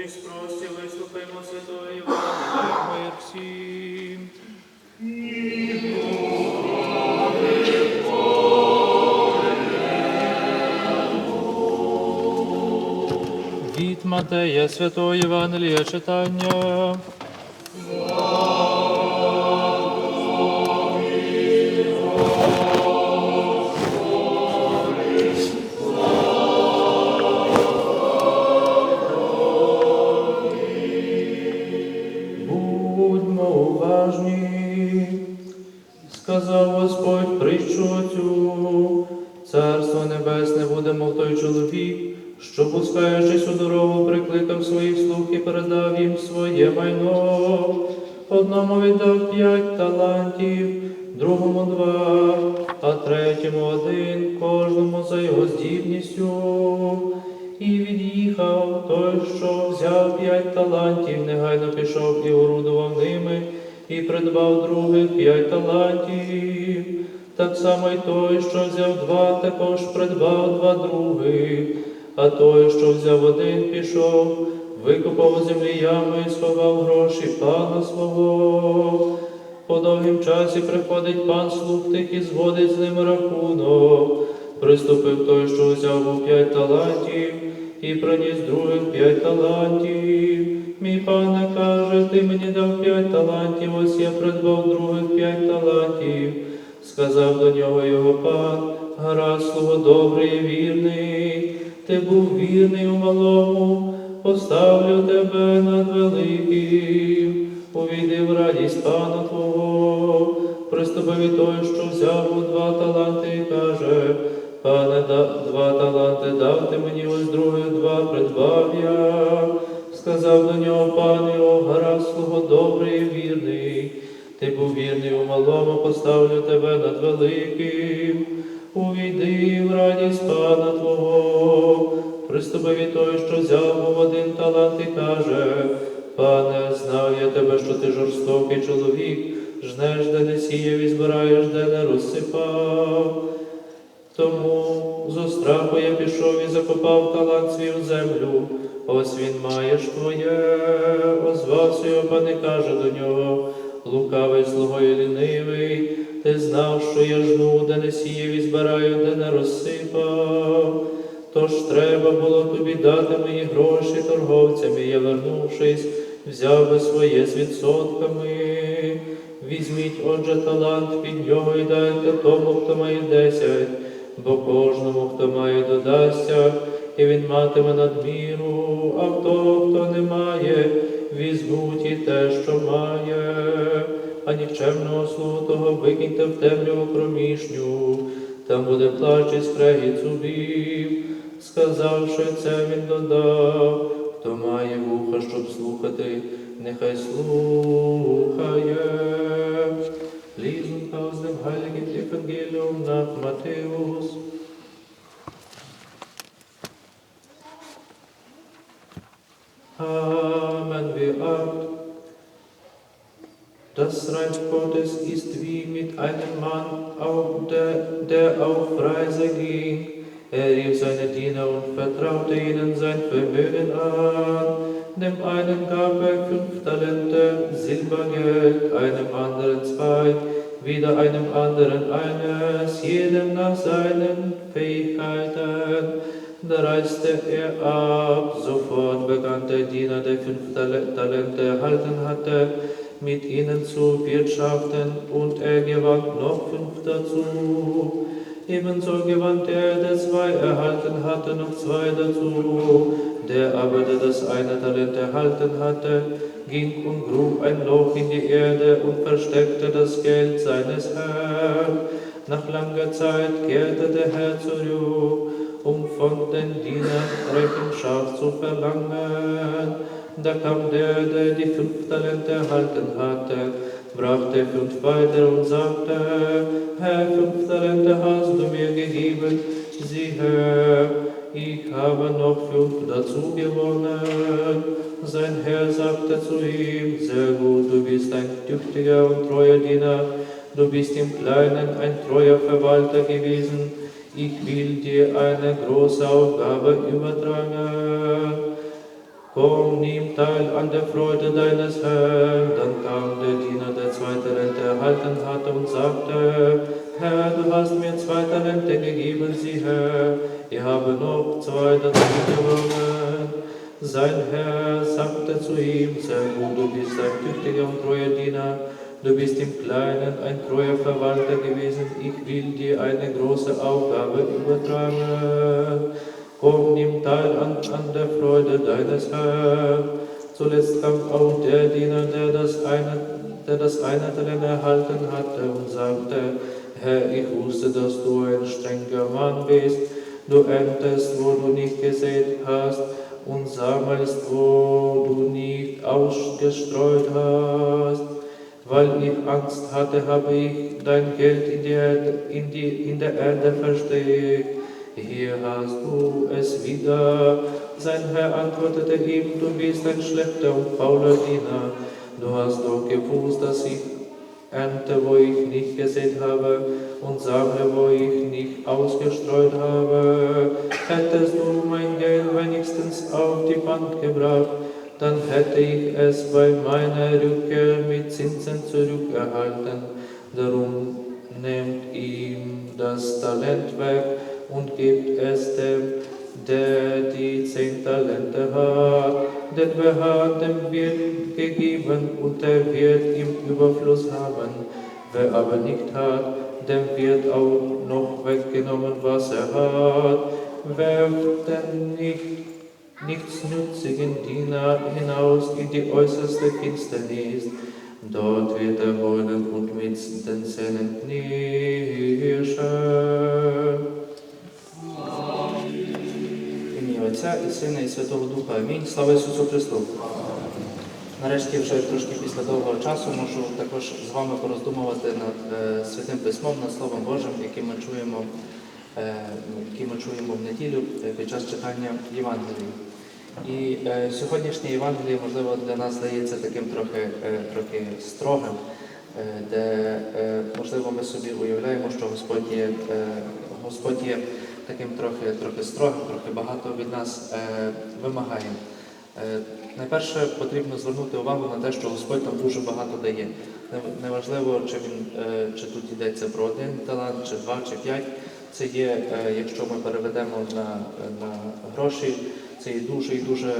Мудрість прості, вислухаймо святої мир всім. Від Матея Святої Євангелія читання. Царство небесне буде, мов той чоловік, що, пускаючись у дорогу, прикликав своїх слуг і передав їм своє майно. Одному віддав п'ять талантів, другому два, а третьому один, кожному за його здібністю. І від'їхав той, що взяв п'ять талантів, негайно пішов і орудував ними, і придбав других п'ять талантів. Так само й той, що взяв два, також придбав два других, а той, що взяв один, пішов, викопав землі яму і сховав гроші пана свого. По довгім часі приходить пан слуг тих і зводить з ним рахунок. Приступив той, що взяв у п'ять талантів, і приніс других п'ять талантів. Мій пане каже, ти мені дав п'ять талантів, ось я придбав других п'ять талантів. Сказав до нього його пан, гаразд, слуго добрий і вірний, ти був вірний у малому, поставлю тебе над великим. Увійди в радість пана Твого, приступив і той, що взяв у два таланти, і каже, пане, два таланти дав ти мені, ось других два придбав я. Сказав до нього поставлю тебе над великим. Тож треба було тобі дати мої гроші торговцям, і я, вернувшись, взяв би своє з відсотками. Візьміть, отже, талант під нього і дайте тому, хто має десять, бо кожному, хто має, додасться, і він матиме надміру, а того, хто не має, візьмуть і те, що має, а нікчемного слугу того викиньте в темряву кромішню, там буде плач і скрегіт зубів. Сказавши це, він додав, хто має вуха, щоб слухати, нехай слухає. Lesen aus dem heiligen Evangelium nach Matthäus. Amen, wir acht. Das Reich Gottes ist wie mit einem Mann, auf der, der auf Reise ging. er rief seine Diener und vertraute ihnen sein Vermögen an. Dem einen gab er fünf Talente Silbergeld, einem anderen zwei, wieder einem anderen eines, jedem nach seinen Fähigkeiten. Da reiste er ab, sofort begann der Diener, der fünf Tal- Talente erhalten hatte, mit ihnen zu wirtschaften, und er gewann noch fünf dazu. Ebenso gewann der, der zwei erhalten hatte, noch zwei dazu. Der aber, der das eine Talent erhalten hatte, ging und grub ein Loch in die Erde und versteckte das Geld seines Herrn. Nach langer Zeit kehrte der Herr zurück, um von den Dienern Rechenschaft zu verlangen. Da kam der, der die fünf Talente erhalten hatte, brachte fünf weiter und sagte, Herr, fünf Talente hast du mir gegeben, sieh her, ich habe noch fünf dazu gewonnen. Sein Herr sagte zu ihm, sehr gut, du bist ein tüchtiger und treuer Diener, du bist im Kleinen ein treuer Verwalter gewesen, ich will dir eine große Aufgabe übertragen. Komm, nimm teil an der Freude deines Herrn. Dann kam der Diener, der zwei Talente erhalten hatte und sagte, Herr, du hast mir zwei Talente gegeben, sieh Herr, ich habe noch zwei dazu gewonnen. Sein Herr sagte zu ihm, sehr gut, du bist ein tüchtiger und treuer Diener, du bist im Kleinen ein treuer Verwalter gewesen, ich will dir eine große Aufgabe übertragen. Komm, nimm teil an, an der Freude deines Herrn. Zuletzt kam auch der Diener, der das eine, der das eine Talent erhalten hatte und sagte, Herr, ich wusste, dass du ein strenger Mann bist. Du erntest, wo du nicht gesät hast, und sammelst, wo du nicht ausgestreut hast. Weil ich Angst hatte, habe ich dein Geld in, die Erde, in, die, in der Erde versteckt. Hier hast du es wieder. Sein Herr antwortete ihm, du bist ein schlechter und fauler Diener. Du hast doch gewusst, dass ich ernte, wo ich nicht gesät habe, und sammle, wo ich nicht ausgestreut habe. Hättest du mein Geld wenigstens auf die Bank gebracht, dann hätte ich es bei meiner Rückkehr mit Zinsen zurückerhalten. Darum nehmt ihm das Talent weg und gebt es dem, der die zehn Talente hat. Denn wer hat, dem wird gegeben und der wird im Überfluss haben. Wer aber nicht hat, dem wird auch noch weggenommen, was er hat. Werft denn nicht nichtsnützigen Diener hinaus in die äußerste Finsternis. Dort wird er heulen und mit den Zähnen knirschen. Отця і Сина і Святого Духа. Амінь. Слава Ісусу Христу. Нарешті, вже трошки після довгого часу, можу також з вами пороздумувати над е, святим письмом, над Словом Божим, яке ми чуємо, е, яке ми чуємо в неділю е, під час читання Євангелії. І е, сьогоднішнє Євангеліє, можливо, для нас здається таким трохи, е, трохи строгим, е, де, е, можливо, ми собі уявляємо, що Господь є, е, Господь є таким трохи, трохи строгим, трохи багато від нас е, вимагає. Е, Найперше потрібно звернути увагу на те, що Господь нам дуже багато дає. Неважливо, чи він е, чи тут йдеться про один талант, чи два, чи п'ять. Це є, якщо ми переведемо на, на гроші, це є дуже і дуже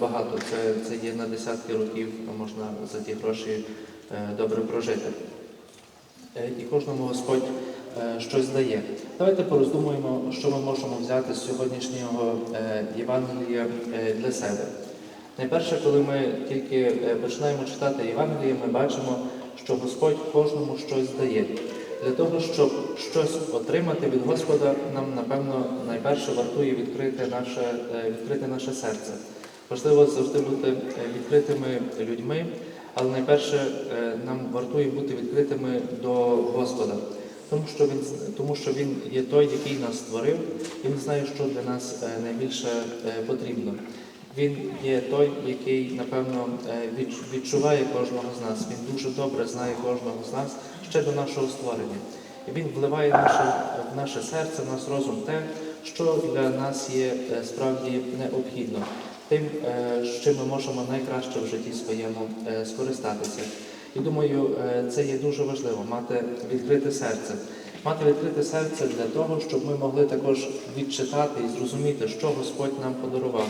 багато. Це, це є на десятки років, можна за ті гроші добре прожити. І кожному Господь щось дає. Давайте пороздумуємо, що ми можемо взяти з сьогоднішнього е, Євангелія е, для себе. Найперше, коли ми тільки е, починаємо читати Євангеліє, ми бачимо, що Господь кожному щось дає. Для того, щоб щось отримати від Господа, нам, напевно, найперше вартує відкрити наше, е, відкрити наше серце. Важливо завжди бути е, відкритими людьми, але найперше е, нам вартує бути відкритими до Господа, тому що він, тому що він є той, який нас створив, він знає, що для нас е, найбільше е, потрібно. Він є той, який, напевно, е, відчуває кожного з нас. Він дуже добре знає кожного з нас ще до нашого створення. І він вливає наше, в наше серце, в наш розум те, що для нас є справді необхідно, тим, чим ми можемо найкраще в житті своєму скористатися. І думаю, е, це є дуже важливо мати відкрите серце. Мати відкрите серце для того, щоб ми могли також відчитати і зрозуміти, що Господь нам подарував,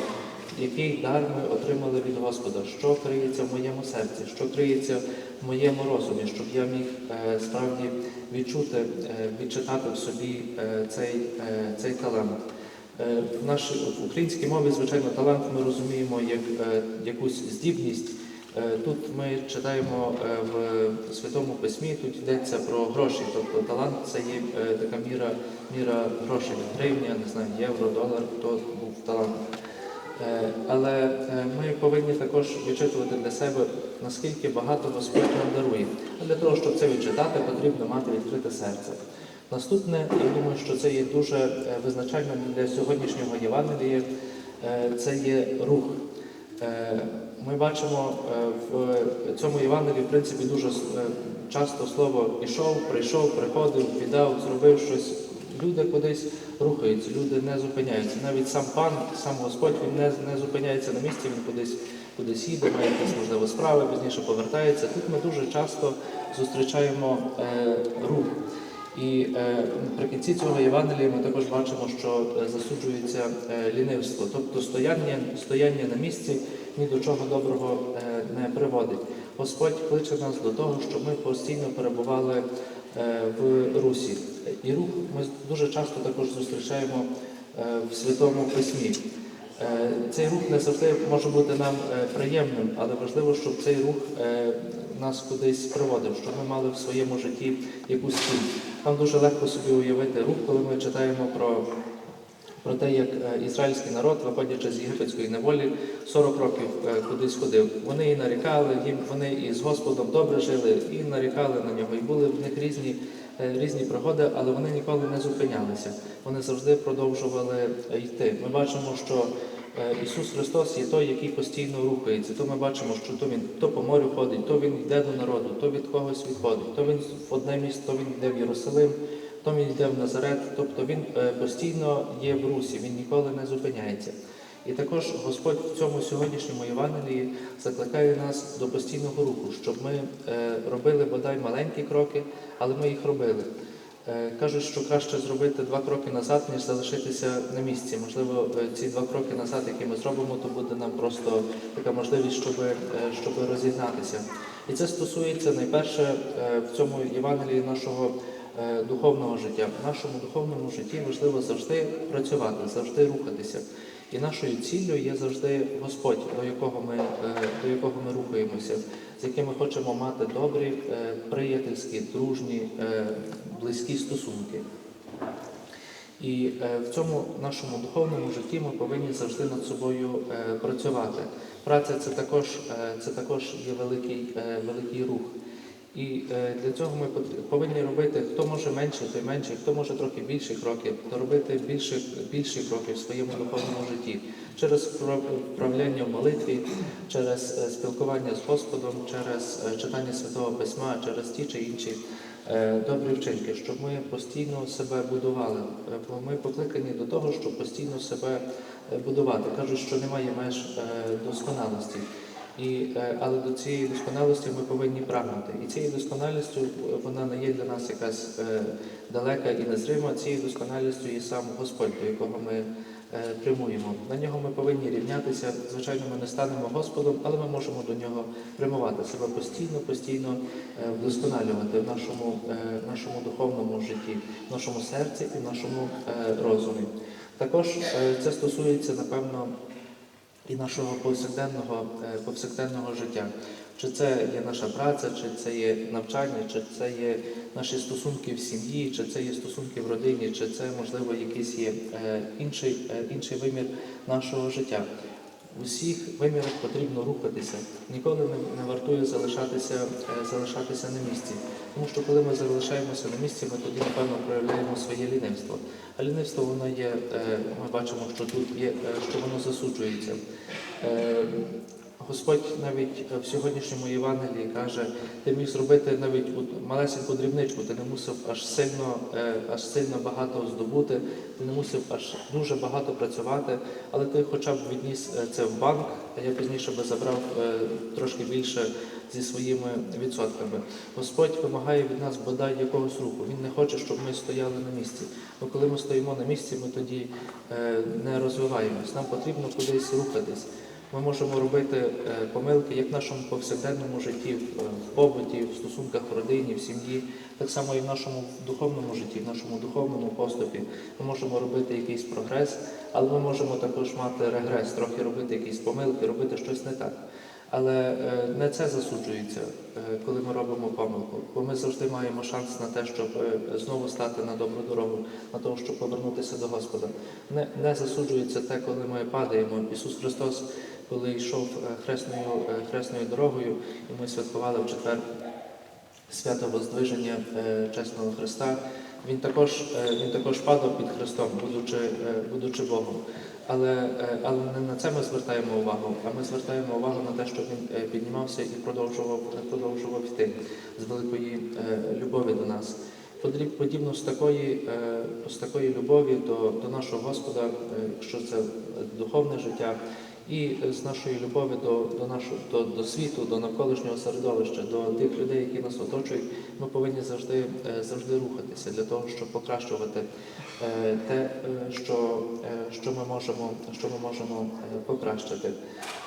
який дар ми отримали від Господа, що криється в моєму серці, що криється в моєму розумі, щоб я міг е, справді відчути, е, відчитати в собі цей, цей талант. В нашій в українській мові, звичайно, талант ми розуміємо як якусь здібність. Е, Тут ми читаємо е, в Святому Письмі, тут йдеться про гроші. Тобто талант це є е, така міра, міра грошей, гривня, не знаю, євро, долар, то був талант. Але ми повинні також відчитувати для себе, наскільки багато Господь нам дарує. А для того, щоб це відчитати, потрібно мати відкрите серце. Наступне, я думаю, що це є дуже визначальним для сьогоднішнього Євангелія, це є рух. Ми бачимо е, в цьому Євангелії, в принципі, дуже е, часто слово ішов, прийшов, приходив, віддав, зробив щось. Люди кудись рухаються, люди не зупиняються. Навіть сам пан, сам Господь, він не, не зупиняється на місці, він кудись кудись їде, має якісь можливо справи, пізніше повертається. Тут ми дуже часто зустрічаємо е, рух. І е, наприкінці цього Євангелія ми також бачимо, що е, засуджується е, лінивство, тобто стояння, стояння на місці ні до чого доброго е, не приводить. Господь кличе нас до того, щоб ми постійно перебували в русі. І рух ми дуже часто також зустрічаємо в Святому Письмі. Е, Цей рух не завжди може бути нам е, приємним, але важливо, щоб цей рух е, нас кудись приводив, щоб ми мали в своєму житті якусь ціль. Нам дуже легко собі уявити рух, коли ми читаємо про, про те, як ізраїльський народ, виходячи з єгипетської неволі, 40 років кудись ходив. Вони і нарікали, їм вони і з Господом добре жили, і нарікали на нього. І були в них різні, різні пригоди, але вони ніколи не зупинялися. Вони завжди продовжували е, йти. Ми бачимо, що Е, Ісус Христос є той, який постійно рухається. То ми бачимо, що то він то по морю ходить, то він йде до народу, то від когось відходить, то він в одне місце, то він йде в Єрусалим, то він йде в Назарет. Тобто він е, постійно є в русі, він ніколи не зупиняється. І також Господь в цьому сьогоднішньому Євангелії закликає нас до постійного руху, щоб ми е, робили бодай маленькі кроки, але ми їх робили. Е, Кажуть, що краще зробити два кроки назад, ніж залишитися на місці. Можливо, е, ці два кроки назад, які ми зробимо, то буде нам просто така можливість, щоб, щоб розігнатися. І це стосується найперше в цьому Євангелії нашого духовного життя. В нашому духовному житті важливо завжди працювати, завжди рухатися. І нашою ціллю є завжди Господь, до якого ми, е, до якого ми рухаємося, з яким ми хочемо мати добрі, е, приятельські, дружні, е, близькі стосунки. І в цьому нашому духовному житті ми повинні завжди над собою працювати. Праця це також, це також є великий, великий рух. І е, для цього ми повинні робити, хто може менше, той менше, хто може трохи більші кроки, то робити більше, більші кроки в своєму духовному житті через впра- вправляння в молитві, через е, спілкування з Господом, через е, читання Святого Письма, через ті чи інші добрі вчинки, щоб ми постійно себе будували. Бо ми покликані до того, щоб постійно себе будувати. Кажуть, що немає меж досконалості. І, е, але до цієї досконалості ми повинні прагнути. І цією досконалістю е, вона не є для нас якась е, далека і незрима. Цією досконалістю є сам Господь, до якого ми прямуємо. На нього ми повинні рівнятися. Звичайно, ми не станемо Господом, але ми можемо до нього прямувати себе постійно, постійно вдосконалювати в нашому, нашому духовному житті, в нашому серці і в нашому розумі. Також це стосується, напевно, і нашого повсякденного, е, повсякденного життя. Чи це є наша праця, чи це є навчання, чи це є наші стосунки в сім'ї, чи це є стосунки в родині, чи це, можливо, якийсь є е, інший, е, інший вимір нашого життя. У усіх вимірах потрібно рухатися. Ніколи не, не вартує залишатися, е, залишатися на місці. Тому що коли ми залишаємося на місці, ми тоді, напевно, проявляємо своє лінивство. А лінивство воно є, е, ми бачимо, що тут є, е, що воно засуджується. Е, Господь навіть в сьогоднішньому Євангелії каже, ти міг зробити навіть малесеньку дрібничку, ти не мусив аж сильно, е, аж сильно багато здобути, ти не мусив аж дуже багато працювати, але ти хоча б відніс е, це в банк, а я пізніше би забрав е, трошки більше зі своїми відсотками. Господь вимагає від нас бодай якогось руху. Він не хоче, щоб ми стояли на місці. Бо коли ми стоїмо на місці, ми тоді е, не розвиваємось. Нам потрібно кудись рухатись. Ми можемо робити е, помилки як в нашому повсякденному житті, в, е, побуті, в стосунках в родині, в сім'ї, так само і в нашому духовному житті, в нашому духовному поступі. Ми можемо робити якийсь прогрес, але ми можемо також мати регрес, трохи робити якісь помилки, робити щось не так. Але е, не це засуджується, коли ми робимо помилку, бо ми завжди маємо шанс на те, щоб знову стати на добру дорогу, на те, щоб повернутися до Господа. Не, не засуджується те, коли ми падаємо. Ісус Христос, коли йшов е, хресною, е, хресною дорогою, і ми святкували в четвер свято Воздвиження е, чесного Христа, він також, він також падав під Христом, будучи, будучи Богом. Але, але не на це ми звертаємо увагу, а ми звертаємо увагу на те, що він піднімався і продовжував, продовжував йти з великої любові до нас. Подібно з такої, з такої любові до, до нашого Господа, якщо це духовне життя, і з нашої любові до, до, нашого, до, до світу, до навколишнього середовища, до тих людей, які нас оточують, ми повинні завжди, е, завжди рухатися для того, щоб покращувати е, те, е, що, е, що ми можемо, що ми можемо е, покращити.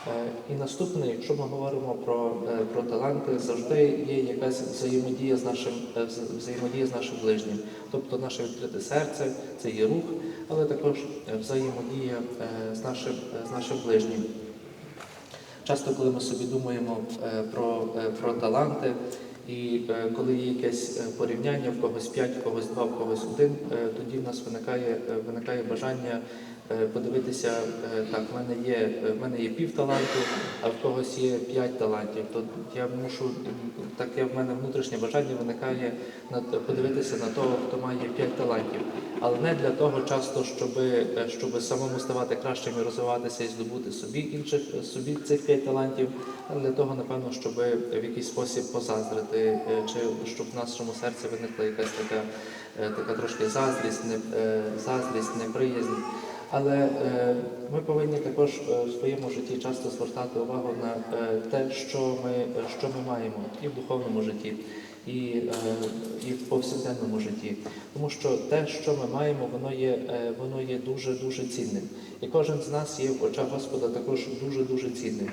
Е, І наступне, якщо ми говоримо про, е, про таланти, завжди є якась взаємодія з нашим е, взаємодія з нашим ближнім, тобто наше відкрите серце, це є рух, але також е, взаємодія е, з нашим, е, з нашим ближнім. Часто, коли ми собі думаємо про, про таланти, і коли є якесь порівняння, в когось 5, в когось 2, в когось 1, тоді в нас виникає, виникає бажання подивитися, е, так, в мене є, е, в мене є пів таланту, а в когось є 5 талантів. То я мушу, таке в мене внутрішнє бажання виникає подивитися на того, хто має 5 талантів. Але не для того часто, щоб, щоб самому ставати кращим і розвиватися і здобути собі інших собі цих п'ять талантів, а для того, напевно, щоб в якийсь спосіб позаздрити, е, чи щоб в нашому серці виникла якась така, е, така трошки заздрість, не, е, заздрість, неприязнь. Але е, ми повинні також е, в своєму житті часто звертати увагу на е, те, що ми, що ми маємо і в духовному житті, і, і в повсякденному житті. Тому що те, що ми маємо, воно є, воно є дуже дуже цінним. І кожен з нас є в очах Господа також дуже дуже цінним.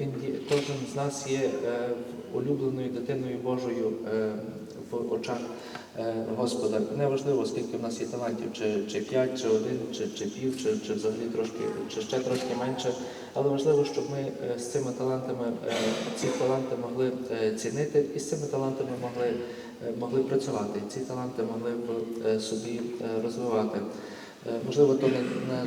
Він є, кожен з нас є улюбленою дитиною Божою в очах Господа. Неважливо, скільки в нас є талантів, чи, чи 5, чи один, чи, чи пів, чи, чи взагалі трошки, чи ще трошки менше. Але важливо, щоб ми е, з цими талантами, е, ці таланти могли е, цінити і з цими талантами могли, е, могли працювати. Ці таланти могли б е, собі е, розвивати. Е, Можливо, то не,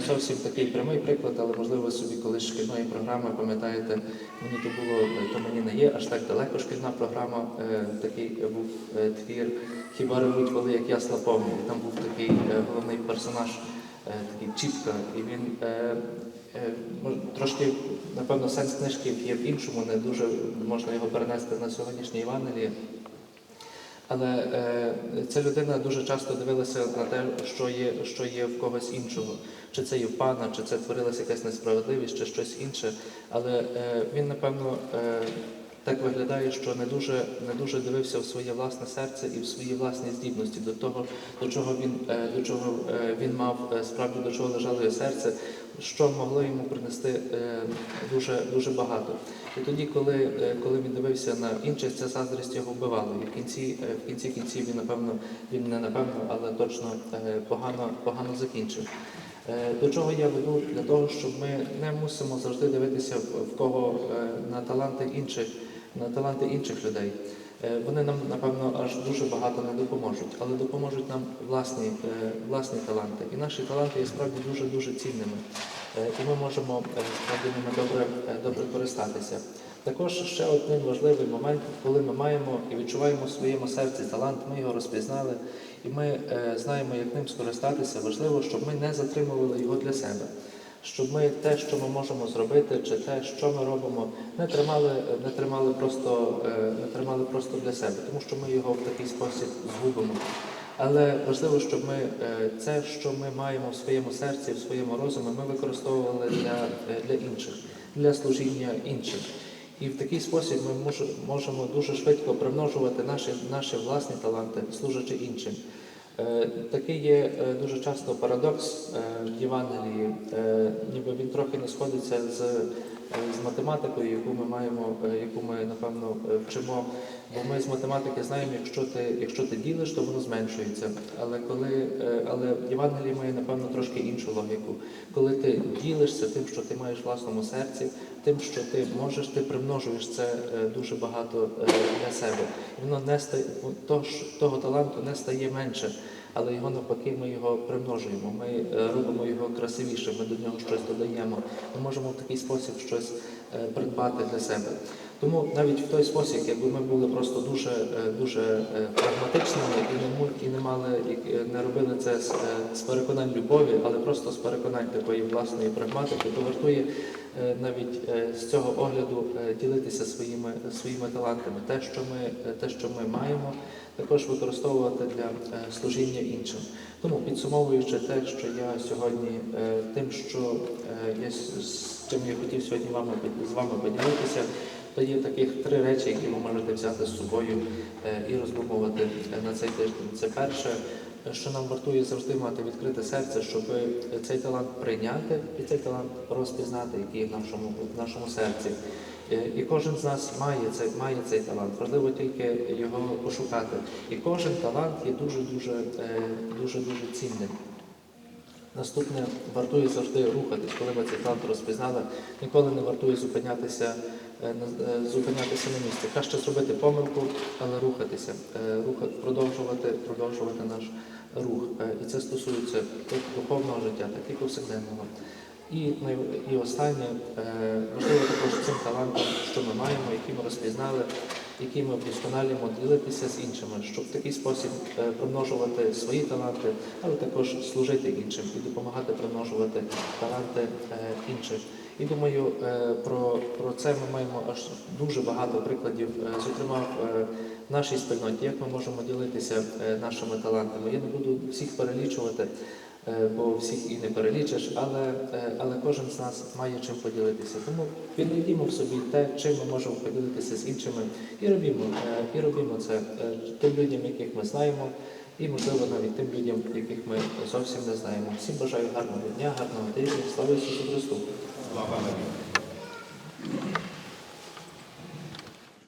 зовсім такий прямий приклад, але можливо собі колись шкільної програми пам'ятаєте, мені то було, то мені не є аж так далеко шкільна програма. Е, Такий був е, твір Хіба ревуть воли, як ясла повні. Там був такий е, головний персонаж, е, такий Чіпка, і він е, е, трошки, напевно, сенс книжки є в іншому, не дуже можна його перенести на сьогоднішнє Євангеліє. Але е, ця людина дуже часто дивилася на те, що є, що є в когось іншого. Чи це є в пана, чи це творилася якась несправедливість, чи щось інше. Але е, він, напевно, е, так виглядає, що не дуже, не дуже дивився в своє власне серце і в свої власні здібності до того, до чого він, е, до чого е, він мав е, справді до чого лежало серце, що могло йому принести дуже, дуже багато. І тоді, коли, коли він дивився на інших, ця заздрість його вбивала. І в кінці, в кінці кінців він, напевно, він не напевно, але точно погано, погано закінчив. До чого я веду? Для того, щоб ми не мусимо завжди дивитися в кого на таланти інших, на таланти інших людей. Е, Вони нам, напевно, аж дуже багато не допоможуть, але допоможуть нам власні, е, власні таланти. І наші таланти є справді дуже-дуже цінними. Е, І ми можемо справді ними добре, добре користатися. Також ще один важливий момент, коли ми маємо і відчуваємо в своєму серці талант, ми його розпізнали, і ми знаємо, як ним скористатися. Важливо, щоб ми не затримували його для себе. Щоб ми те, що ми можемо зробити, чи те, що ми робимо, не тримали, не тримали просто, е, не тримали просто для себе, тому що ми його в такий спосіб згубимо. Але важливо, щоб ми е, це, що ми маємо в своєму серці, в своєму розумі, ми використовували для, е, для інших, для служіння іншим. І в такий спосіб ми можемо дуже швидко примножувати наші, наші власні таланти, служачи іншим. Е, Такий є е, дуже часто парадокс е, в Євангелії, ніби він трохи не сходиться з, з математикою, яку ми маємо, е, яку ми напевно е, вчимо. Бо ми з математики знаємо, якщо ти, якщо ти ділиш, то воно зменшується. Але коли е, але Євангеліє має напевно трошки іншу логіку. Коли ти ділишся тим, що ти маєш в власному серці, тим, що ти можеш, ти примножуєш це е, дуже багато е, для себе. Воно не стає того, того таланту не стає менше, але його навпаки, ми його примножуємо. Ми е, робимо його красивішим, ми до нього щось додаємо. Ми можемо в такий спосіб щось е, придбати для себе. Тому навіть в той спосіб, якби ми були просто дуже, е, дуже прагматичними і не і не мали і не робили це з, з переконань любові, але просто з переконань такої власної прагматики, то вартує навіть з цього огляду ділитися своїми, своїми талантами. Те, що ми, те, що ми маємо, також використовувати для е, служіння іншим. Тому підсумовуючи те, що я сьогодні е, тим, що е, я з чим я хотів сьогодні вами з вами поділитися, то є таких три речі, які ви можете взяти з собою і роздумувати на цей тиждень. Це перше, що нам вартує завжди мати відкрите серце, щоб цей талант прийняти і цей талант розпізнати, який в нашому, в нашому серці. Е, І кожен з нас має цей, має цей талант. Важливо тільки його пошукати. І кожен талант є дуже дуже дуже дуже цінним. Наступне вартує завжди рухатись, коли ми цей талант розпізнали. Ніколи не вартує зупинятися, е, е, зупинятися на місці. Краще зробити помилку, але рухатися, е, продовжувати, продовжувати наш рух. Е, І це стосується духовного життя, так і повсякденного. І, і останнє, е, можливо, також цим талантом, що ми маємо, який ми розпізнали, які ми вдосконалюємо, ділитися з іншими, щоб в такий спосіб е, примножувати свої таланти, але також служити іншим і допомагати примножувати таланти е, інших. І думаю, про, про це ми маємо аж дуже багато прикладів, зокрема в нашій спільноті, як ми можемо ділитися нашими талантами. Я не буду всіх перелічувати, бо всіх і не перелічиш, але, е, але кожен з нас має чим поділитися. Тому віднайдімо в собі те, чим ми можемо поділитися з іншими, і робімо, е, і робімо це е, тим людям, яких ми знаємо, і можливо навіть тим людям, яких ми зовсім не знаємо. Всім бажаю гарного дня, гарного тижня. Слава Ісусу Христу! Слава.